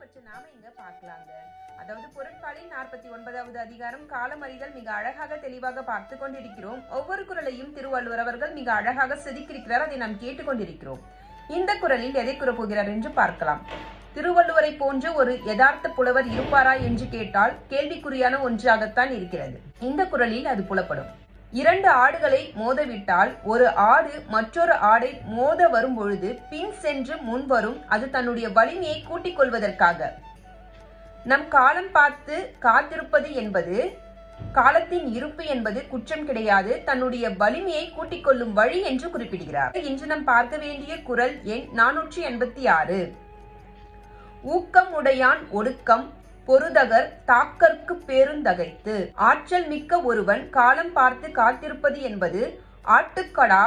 பற்றி நாம இங்க பார்க்கலாங்க. அதாவது பொருட்பாலின் நாற்பத்தி ஒன்பதாவது அதிகாரம் காலமறிதல் மிக அழகாக தெளிவாக பார்த்து கொண்டிருக்கிறோம். ஒவ்வொரு குரலையும் திருவள்ளுவர் அவர்கள் மிக அழகாக செதுக்கியிருக்கிறார். அதை நாம் கேட்டுக்கொண்டிருக்கிறோம். இந்த குரலில் எதை கூறப்போகிறார் என்று பார்க்கலாம். திருவள்ளுவரை போன்ற ஒரு யதார்த்த புலவர் இருப்பாரா என்று கேட்டால் கேள்விக்குறியான ஒன்றாகத்தான் இருக்கிறது. இந்த குரலில் அது புலப்படும். இரண்டு ஆடுகளை மோதவிட்டால் ஒரு ஆடு மற்றொரு ஆடை மோத வரும் பொழுது பின் சென்று முன் வரும் அது தன்னுடைய வலிமையை கூட்டிக் கொள்வதற்காக. நம் காலம் பார்த்து காத்திருப்பது என்பது காலத்தின் இருப்பு என்பது குற்றம் கிடையாது தன்னுடைய வலிமையை கூட்டிக் கொள்ளும் வழி என்று குறிப்பிடுகிறார். இன்று நாம் பார்க்க வேண்டிய குரல் எண் நானூற்றி எண்பத்தி ஆறு. ஊக்கம் உடையான் ஒடுக்கம் பொருதகர் தாக்கற்கு பேருந்தகைத்து. ஆற்றல் மிக்க ஒருவன் காலம் பார்த்து காத்திருப்பது என்பது ஆட்டுக்கடா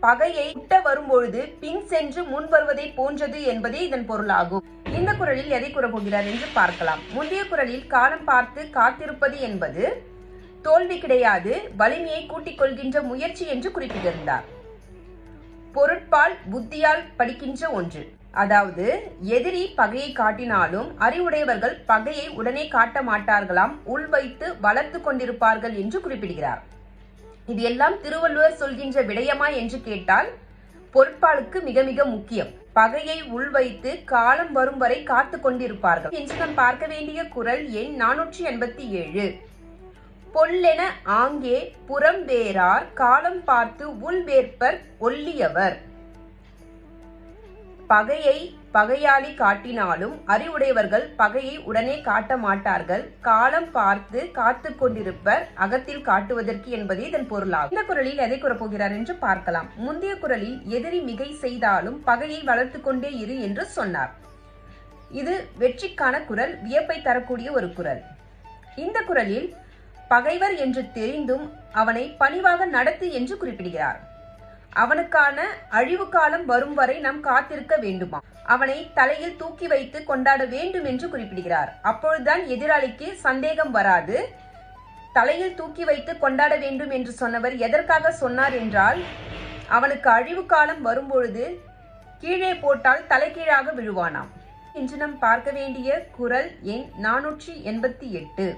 பகையை விட்ட வரும்பொழுது பின் சென்று முன் வருவதை போன்றது என்பதே இதன் பொருளாகும். இந்த குரலில் எதை கூறப்போகிறார் என்று பார்க்கலாம். முந்தைய குரலில் காலம் பார்த்து காத்திருப்பது என்பது தோல்வி கிடையாது வலிமையை கூட்டிக் கொள்கின்ற முயற்சி என்று குறிப்பிட்டிருந்தார். பொருட்பால் புத்தியால் படிக்கின்ற ஒன்று. அதாவது எதிரி பகையை காட்டினாலும் அறிவுடையவர்கள் பகையை உடனே காட்ட மாட்டார்களாம் உள் வைத்து வளர்த்து கொண்டிருப்பார்கள் என்று குறிப்பிடுகிறார். இது எல்லாம் திருவள்ளுவர் சொல்கின்ற விடயமா என்று கேட்டால் பொருட்பாலுக்கு மிக மிக முக்கியம். பகையை உள்வைத்து காலம் வரும் வரை காத்து கொண்டிருப்பார்கள். என்று நாம் பார்க்க வேண்டிய குரல் எண் நானூற்றி எண்பத்தி ஏழு. பொல்லென ஆங்கே புறம் வேறார் காலம் பார்த்து உள் வேற்பர் ஒல்லியவர். பகையை பகையாளி காட்டினாலும் அறிவுடையவர்கள் பகையை உடனே காட்ட மாட்டார்கள். காலம் பார்த்து காத்து கொண்டிருப்பர் அகத்தில் காட்டுவதற்கு என்பதே இதன் பொருளாகும். இந்த குரலில் எதை கூறப்போகிறார் என்று பார்க்கலாம். முந்தைய குரலில் எதிரி மிகை செய்தாலும் பகையை வளர்த்து கொண்டே இரு என்று சொன்னார். இது வெற்றிக்கான குரல் வியப்பை தரக்கூடிய ஒரு குரல். இந்த குரலில் பகைவர் என்று தெரிந்தும் அவனை பணிவாக நடத்து என்று குறிப்பிடுகிறார். அவனுக்கான அழிவு காலம் வரும் வரை நாம் காத்திருக்க வேண்டுமா? அவனை தலையில் தூக்கி வைத்து கொண்டாட வேண்டும் என்று குறிப்பிடுகிறார். அப்பொழுதுதான் எதிராளிக்கு சந்தேகம் வராது. தலையில் தூக்கி வைத்து கொண்டாட வேண்டும் என்று சொன்னவர் எதற்காக சொன்னார் என்றால் அவனுக்கு அழிவு காலம் வரும்பொழுது கீழே போட்டால் தலைகீழாக விழுவானாம். இன்று நாம் பார்க்க வேண்டிய குரல் எண் நானூற்றி எண்பத்தி எட்டு.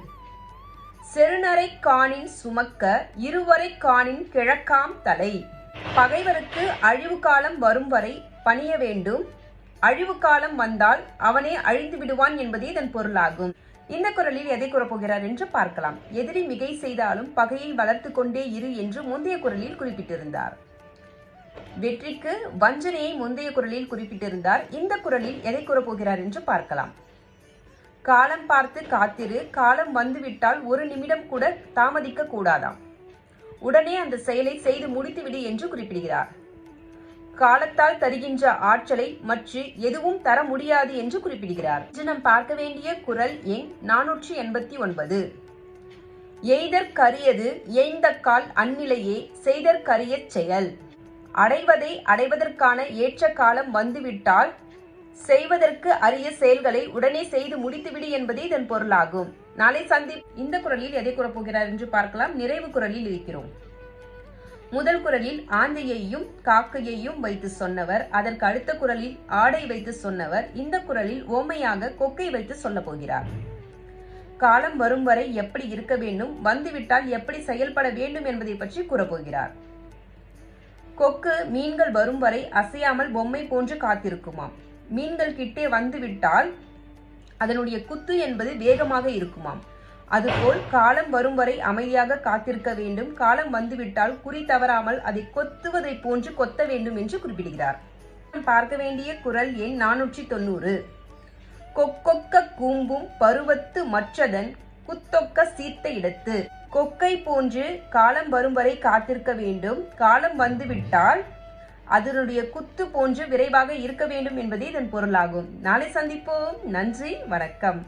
செருநரை காணின் சுமக்க இருவரை காணின் கிழக்காம் தலை. பகைவருக்கு அழிவு காலம் வரும் வரை பணிய வேண்டும். அழிவு காலம் வந்தால் அவனே அழிந்து விடுவான் என்பதே இதன் பொருளாகும். இந்த குரலில் எதை கூறப்போகிறார் என்று பார்க்கலாம். எதிரி மிகை செய்தாலும் பகையை வளர்த்து கொண்டே இரு என்று முந்தைய குரலில் குறிப்பிட்டிருந்தார். வெற்றிக்கு வஞ்சனையை முந்தைய குரலில் குறிப்பிட்டிருந்தார். இந்த குரலில் எதை கூறப்போகிறார் என்று பார்க்கலாம். காலம் பார்த்து காத்திரு. காலம் வந்துவிட்டால் ஒரு நிமிடம் கூட தாமதிக்க கூடாதாம். உடனே அந்த செயலை செய்து முடித்துவிடு என்று குறிப்பிடுகிறார். காலத்தால் தருகின்ற ஆற்றலை மற்ற எதுவும் தர முடியாது என்று குறிப்பிடுகிறார். இன்று நாம் பார்க்க வேண்டிய குரல் எண் நானூற்றி எண்பத்தி ஒன்பது. எய்தற்கரியது எய்ந்த கால் அந்நிலையே செய்தற்கரிய செயல். அடைவதை அடைவதற்கான ஏற்ற காலம் வந்துவிட்டால் செய்வதற்கு அரிய செயல்களை உடனே செய்து முடித்துவிடு என்பதே இதன் பொருளாகும். நாளை சந்தி இந்த குரலில் எதை கூறப்போகிறார் என்று பார்க்கலாம். நிறைவு குரலில் இருக்கிறோம். முதல் குரலில் ஆந்தையையும் காக்கையையும் வைத்து சொன்னவர். அதற்கு அடுத்த குரலில் ஆடை வைத்து சொன்னவர். இந்த குரலில் ஓமையாக கொக்கை வைத்து சொல்ல போகிறார். காலம் வரும் வரை எப்படி இருக்க வேண்டும் வந்துவிட்டால் எப்படி செயல்பட வேண்டும் என்பதை பற்றி கூறப்போகிறார் கொக்கு மீன்கள் வரும் வரை அசையாமல் பொம்மை போன்று காத்திருக்குமாம். மீன்கள் கிட்டே வந்துவிட்டால் அதனுடைய குத்து என்பது வேகமாக இருக்குமாம். அதுபோல் காலம் வரும் வரை அமைதியாக காத்திருக்க வேண்டும். காலம் வந்துவிட்டால் குறி தவறாமல் அதை கொத்துவதை போன்று கொத்த வேண்டும் என்று குறிப்பிடுகிறார். பார்க்க வேண்டிய குரல் எண் நானூற்றி தொண்ணூறு. கொக்கொக்க கூம்பும் பருவத்து மற்றதன் குத்தொக்க சீர்த்த இடத்து. கொக்கை போன்று காலம் வரும் வரை காத்திருக்க வேண்டும். காலம் வந்துவிட்டால் அதனுடைய குத்து போன்று விரைவாக இருக்க வேண்டும் என்பதே இதன் பொருளாகும். நாளை சந்திப்போம். நன்றி. வணக்கம்.